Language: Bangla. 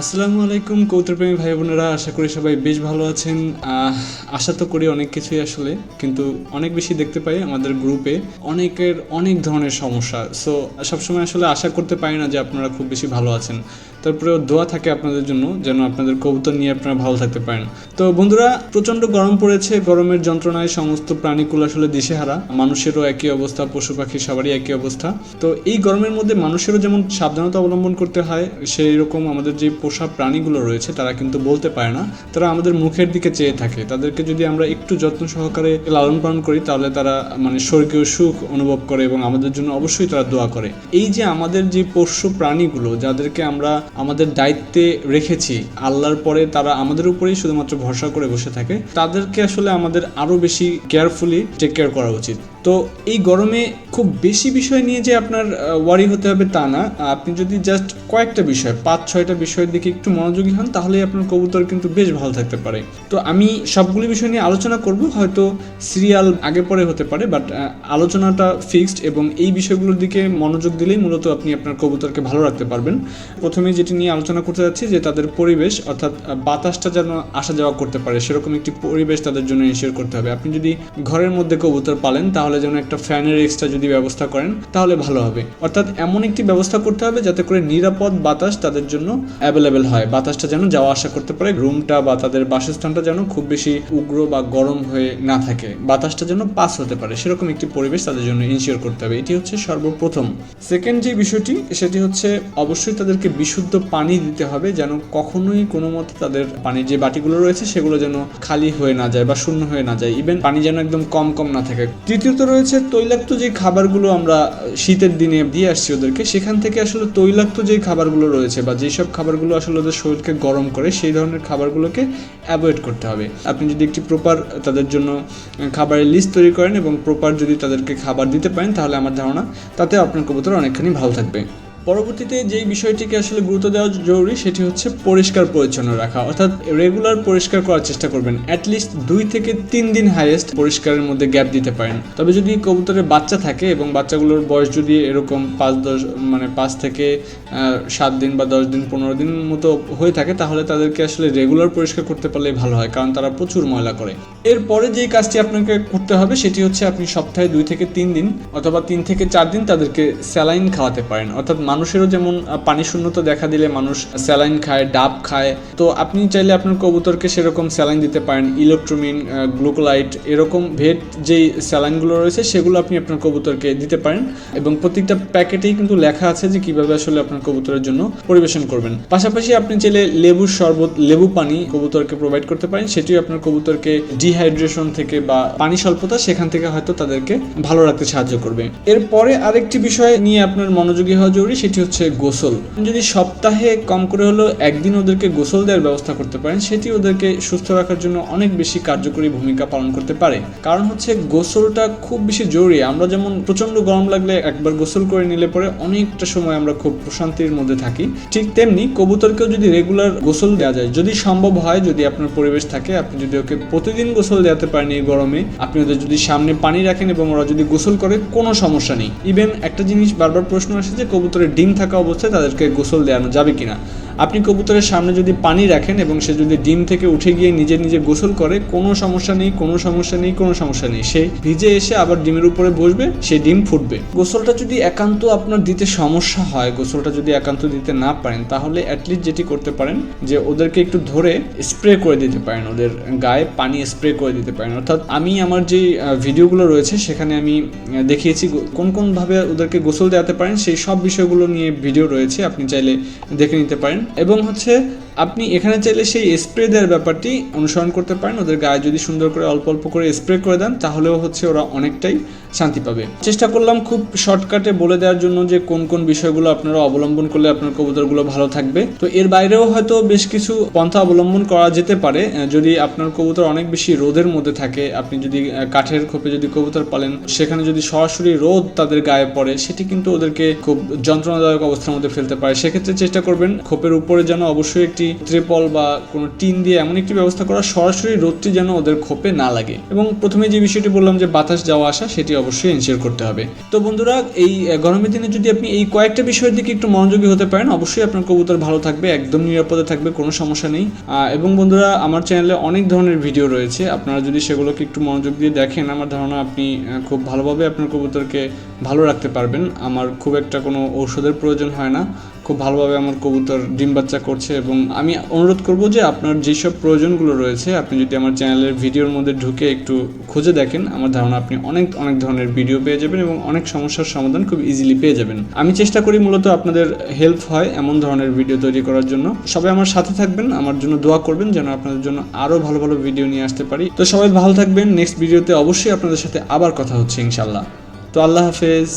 আসসালামু আলাইকুম কৌতুরপ্রেমী ভাই বোনেরা, আশা করি সবাই বেশ ভালো আছেন। আশা তো করি অনেক কিছুই আসলে, কিন্তু অনেক বেশি দেখতে পাই আমাদের গ্রুপে অনেকের অনেক ধরনের সমস্যা। সো সবসময় আসলে আশা করতে পারি না যে আপনারা খুব বেশি ভালো আছেন। তারপরেও দোয়া থাকে আপনাদের জন্য যেন আপনাদের কবুতর নিয়ে আপনারা ভালো থাকতে পারেন। তো বন্ধুরা, প্রচণ্ড গরম পড়েছে, গরমের যন্ত্রণায় সমস্ত প্রাণীকুল আসলে দিশেহারা। মানুষেরও একই অবস্থা, পশু পাখি সবারই একই অবস্থা। তো এই গরমের মধ্যে মানুষেরও যেমন সাবধানতা অবলম্বন করতে হয় সেই রকম আমাদের যে পোষা প্রাণীগুলো রয়েছে, তারা কিন্তু বলতে পারে না। তারা আমাদের মুখের দিকে চেয়ে থাকে। তাদেরকে যদি আমরা একটু যত্ন সহকারে লালন পালন করি, তাহলে তারা মানে স্বর্গীয় সুখ অনুভব করে এবং আমাদের জন্য অবশ্যই তারা দোয়া করে। এই যে আমাদের যে পোষ্য প্রাণীগুলো, যাদেরকে আমরা আমাদের দায়িত্বে রেখেছি, আল্লাহর পরে তারা আমাদের উপরেই শুধুমাত্র ভরসা করে বসে থাকে, তাদেরকে আসলে আমাদের আরও বেশি কেয়ারফুলি টেক কেয়ার করা উচিত। তো এই গরমে খুব বেশি বিষয় নিয়ে যে আপনার ওয়ারি হতে হবে তা না। আপনি যদি জাস্ট কয়েকটা বিষয়, পাঁচ, ছয়টা বিষয়ের দিকে একটু মনোযোগী হন, তাহলেই আপনার কবুতর কিন্তু বেশ ভালো থাকতে পারে। তো আমি সবগুলি বিষয় নিয়ে আলোচনা করব, হয়তো সিরিয়াল আগে পরে হতে পারে বাট আলোচনাটা ফিক্সড এবং এই বিষয়গুলোর দিকে মনোযোগ দিলেই মূলত আপনি আপনার কবুতরকে ভালো রাখতে পারবেন। প্রথমে যেটি নিয়ে আলোচনা করতে যাচ্ছি, যে তাদের পরিবেশ, অর্থাৎ বাতাসটা যেন আসা যাওয়া করতে পারে, সেরকম একটি পরিবেশ তাদের জন্য এনশিওর করতে হবে। আপনি যদি ঘরের মধ্যে কবুতর পালেন, তাহলে যেন একটা ফ্যানের এক্সট্রা যদি ব্যবস্থা করেন, তাহলে ভালো হবে। অর্থাৎ এমন একটি ব্যবস্থা করতে হবে যাতে করে নিরাপদ বাতাস তাদের জন্য অ্যাভেলেবেল হয়। বাতাসটা যেন যাওয়া আসা করতে পারে রুমটা বা তাদের বাসস্থানটা যেন খুব বেশি উগ্র বা গরম হয়ে না থাকে। বাতাসটা যেন পাস হতে পারে। সেরকম একটি পরিবেশ তাদের জন্য ইনশিওর করতে হবে। এটি হচ্ছে সর্বপ্রথম। সেকেন্ড যে বিষয়টি, সেটি হচ্ছে অবশ্যই তাদেরকে বিশুদ্ধ পানি দিতে হবে যেন কখনোই কোনো মতে তাদের পানির যে বাটিগুলো রয়েছে, সেগুলো যেন খালি হয়ে না যায় বা শূন্য হয়ে না যায়। ইভেন পানি যেন একদম কম কম না থাকে। তৃতীয়ত রয়েছে তৈলাক্ত যে খাবারগুলো আমরা শীতের দিনে দিয়ে আসছি ওদেরকে, সেখান থেকে আসলে তৈলাক্ত যে খাবারগুলো রয়েছে বা যেসব খাবারগুলো আসলে ওদের শরীরকে গরম করে, সেই ধরনের খাবারগুলোকে অ্যাভয়েড করতে হবে। আপনি যদি একটি প্রপার তাদের জন্য খাবারের লিস্ট তৈরি করেন এবং প্রপার যদি তাদেরকে খাবার দিতে পারেন, তাহলে আমার ধারণা তাতে আপনার কবুতর অনেকখানি ভালো থাকবে। পরবর্তীতে যেই বিষয়টিকে আসলে গুরুত্ব দেওয়া জরুরি সেটি হচ্ছে পরিষ্কার পরিচ্ছন্ন রাখা। অর্থাৎ রেগুলার পরিষ্কার করার চেষ্টা করবেন। অ্যাটলিস্ট দুই থেকে তিন দিন হাইয়েস্ট পরিষ্কারের মধ্যে গ্যাপ দিতে পারেন। তবে যদি কবুতরের বাচ্চা থাকে এবং বাচ্চাগুলোর বয়স যদি এরকম পাঁচ, দশ মানে পাঁচ থেকে সাত দিন বা দশ দিন, পনেরো দিন মতো হয়ে থাকে, তাহলে তাদেরকে আসলে রেগুলার পরিষ্কার করতে পারলেই ভালো হয়, কারণ তারা প্রচুর ময়লা করে। এরপরে যেই কাজটি আপনাকে করতে হবে সেটি হচ্ছে আপনি সপ্তাহে দুই থেকে তিন দিন অথবা তিন থেকে চার দিন তাদেরকে স্যালাইন খাওয়াতে পারেন। অর্থাৎ মানুষেরও যেমন পানি শূন্যতা দেখা দিলে মানুষ স্যালাইন খায়, ডাব খায়। তো আপনি চাইলে আপনার কবুতরকে সেরকম স্যালাইন দিতে পারেন। ইলেকট্রোমিন গ্লুকোলাইট এরকম ভেট যেই স্যালাইনগুলো রয়েছে, সেগুলো আপনি আপনার কবুতরকে দিতে পারেন। এবং প্রত্যেকটা প্যাকেটেই কিন্তু লেখা আছে যে কীভাবে আসলে আপনার কবুতরের জন্য পরিবেশন করবেন। পাশাপাশি আপনি চাইলে লেবুর শরবত, লেবু পানি কবুতরকে প্রোভাইড করতে পারেন। সেটিও আপনার কবুতরকে ডিহাইড্রেশন থেকে বা পানি স্বল্পতা সেখান থেকে হয়তো তাদেরকে ভালো রাখতে সাহায্য করবে। এরপরে আরেকটি বিষয় নিয়ে আপনার মনোযোগী হওয়া জরুরি সেটি হচ্ছে গোসল। যদি সপ্তাহে কম করে হলেও একদিন ওদেরকে গোসল দেওয়ার ব্যবস্থা করতে পারেন, সেটি ওদেরকে সুস্থ রাখার জন্য অনেক বেশি কার্যকরী ভূমিকা পালন করতে পারে। কারণ হচ্ছে গোসলটা খুব বেশি জরুরি। আমরা যেমন প্রচণ্ড গরম লাগলে একবার গোসল করে নিলে পরে অনেকটা সময় আমরা খুব প্রশান্তির মধ্যে থাকি। ঠিক তেমনি কবুতরকেও যদি রেগুলার গোসল দেওয়া যায়, যদি সম্ভব হয়, যদি আপনার পরিবেশ থাকে, আপনি যদি ওকে প্রতিদিন গোসল দেওয়াতে পারেন এই গরমে, আপনি ওদের যদি সামনে পানি রাখেন এবং ওরা যদি গোসল করে, কোনো সমস্যা নেই। ইভেন একটা জিনিস বারবার প্রশ্ন আসে যে, কবুতরের ডিম থাকা অবস্থায় তাদেরকে গোসল দেওয়ানো যাবে কিনা? আপনি কবুতরের সামনে যদি পানি রাখেন এবং সে যদি ডিম থেকে উঠে গিয়ে নিজে নিজে গোসল করে, কোনো সমস্যা নেই, কোনো সমস্যা নেই, কোনো সমস্যা নেই। সে ভিজে এসে আবার ডিমের উপরে বসবে, সে ডিম ফুটবে। গোসলটা যদি একান্ত আপনার দিতে সমস্যা হয়, গোসলটা যদি একান্ত দিতে না পারেন, তাহলে অ্যাটলিস্ট যেটি করতে পারেন, যে ওদেরকে একটু ধরে স্প্রে করে দিতে পারেন। ওদের গায়ে পানি স্প্রে করে দিতে পারেন। অর্থাৎ আমি আমার যে ভিডিওগুলো রয়েছে, সেখানে আমি দেখিয়েছি কোন কোন ভাবে ওদেরকে গোসল দেওয়াতে পারেন, সেই সব বিষয়গুলো নিয়ে ভিডিও রয়েছে। আপনি চাইলে দেখে নিতে পারেন। এবং হচ্ছে আপনি এখানে চাইলে সেই স্প্রে দেওয়ার ব্যাপারটি অনুসরণ করতে পারেন। ওদের গায়ে যদি সুন্দর করে অল্প অল্প করে স্প্রে করে দেন, তাহলেও হচ্ছে ওরা অনেকটাই শান্তি পাবে। চেষ্টা করলাম খুব শর্টকাটে বলে দেওয়ার জন্য যে কোন কোন বিষয়গুলো আপনারা অবলম্বন করলে আপনার কবুতরগুলো ভালো থাকবে। তো এর বাইরেও হয়তো বেশ কিছু পন্থা অবলম্বন করা যেতে পারে। যদি আপনার কবুতর অনেক বেশি রোদের মধ্যে থাকে, আপনি যদি কাঠের খোপে যদি কবুতর পালেন, সেখানে যদি সরাসরি রোদ তাদের গায়ে পড়ে, সেটি কিন্তু ওদেরকে খুব যন্ত্রণাদায়ক অবস্থার মধ্যে ফেলতে পারে। সেক্ষেত্রে চেষ্টা করবেন খোপের উপরে যেন অবশ্যই একটি ত্রিপল বা কোনো টিন দিয়ে এমন একটি ব্যবস্থা করা সরাসরি রোদটি যেন ওদের খোপে না লাগে। এবং প্রথমে যে বিষয়টি বললাম যে বাতাস যাওয়া আসা, সেটি অবশ্যই এনশিওর করতে হবে। তো বন্ধুরা, এই গরমের দিনে যদি আপনি এই কয়েকটা বিষয়ের দিকে একটু মনোযোগী হতে পারেন, অবশ্যই আপনার কবুতর ভালো থাকবে, একদম নিরাপদে থাকবে, কোনো সমস্যা নেই। এবং বন্ধুরা, আমার চ্যানেলে অনেক ধরনের ভিডিও রয়েছে। আপনারা যদি সেগুলোকে একটু মনোযোগ দিয়ে দেখেন, আমার ধারণা আপনি খুব ভালোভাবে আপনার কবুতরকে ভালো রাখতে পারবেন। আমার খুব একটা কোনো ঔষধের প্রয়োজন হয় না। খুব ভালোভাবে আমার কবুতর, ডিম বাচ্চা করছে এবং আমি অনুরোধ করব যে আপনার যেসব প্রয়োজনগুলো রয়েছে, আপনি যদি আমার চ্যানেলের ভিডিওর মধ্যে ঢুকে একটু খুঁজে দেখেন, আমার ধারণা আপনি অনেক অনেক ধরনের ভিডিও পেয়ে যাবেন এবং অনেক সমস্যার সমাধান খুব ইজিলি পেয়ে যাবেন। আমি চেষ্টা করি মূলত আপনাদের হেল্প হয় এমন ধরনের ভিডিও তৈরি করার জন্য। সবাই আমার সাথে থাকবেন, আমার জন্য দোয়া করবেন যেন আপনাদের জন্য আরও ভালো ভালো ভিডিও নিয়ে আসতে পারি। তো সবাই ভালো থাকবেন নেক্সট ভিডিওতে অবশ্যই আপনাদের সাথে আবার কথা হচ্ছে ইনশাল্লাহ তো আল্লাহ হাফেজ।